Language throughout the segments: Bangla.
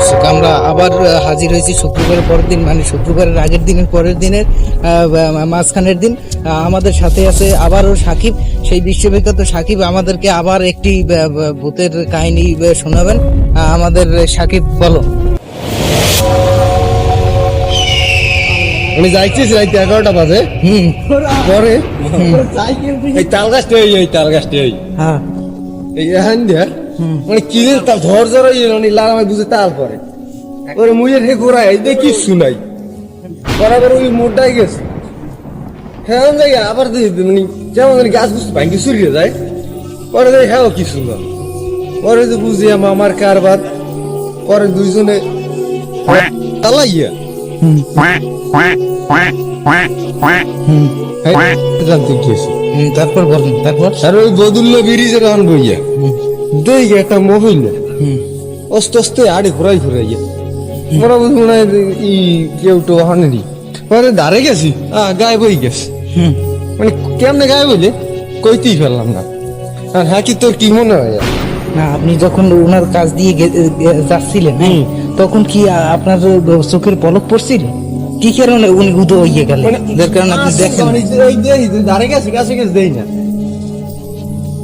দর্শক আমরা আবার হাজির হয়েছি শুক্রবারের পরের দিন মানে শুক্রবারের আগের দিনের পরের দিনের মাঝখানের দিন। আমাদের সাথে আছে আবারও সাকিব। সেই বিশ্ববিখ্যাত সাকিব আমাদেরকে আবার একটি ভূতের কাহিনী শোনাবেন। আমাদের সাকিব বলো। আমি যাইতেছি রাইতে এগারোটা বাজে। হুম। পরে? এই তাল গাছটা এই এই তাল গাছটা এই হ্যাঁ এই। মানে কি তাল ঝড় লাল আমার বুঝে তাল করে ওরে মুইয়ের হে ঘোরা এই দেখি শুনাই বরাবর ওই মোটাই গেছে। হ্যাঁ যাই আবার দেখি মানে যেমন গাছ বুঝতে ভাঙ্গি চুরিয়ে যায়। পরে দেখি হ্যাঁ কি সুন্দর পরে যে বুঝি আমার কারবার পরে দুইজনে তালাইয়া হ্যাঁ, তারপর বলেন তারপর? আর ওই বদুল্য ব্রিজের আন বইয়া। দেই একটা মহিলা। হুম অস্তে অস্তে আড়ে ঘুরাই ঘুরাইয়া মোরা মনে হয় ই কেউ তো হানেনি পরে দাঁড়ে গেছি গায়ে বই গেছে। হুম। মানে কেমনে গায়ে বলে কইতেই পারলাম না। আর হ্যাঁ কি তোর কি মনে হয়? না আপনি যখন ওনার কাজ দিয়ে যাচ্ছিলেন হ্যাঁ তখন কি আপনার চোখের পলক পড়ছিল? কি কারণে উনি উদো হইয়ে গেলেন? যার কারণে আপনি দেখেন মানে দাঁড়ে গেছে কাছে গেছে দেই না।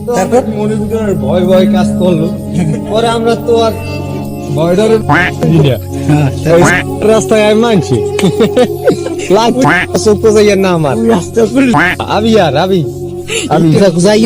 তারপর? মনের ভিতরে ভয় ভয় কাজ করল। পরে আমরা তো আর ভয় ডরে হ্যাঁ, রাস্তায় আমি মানছি। লাগ চোখ তো না আমার আবি আর আবি। যাই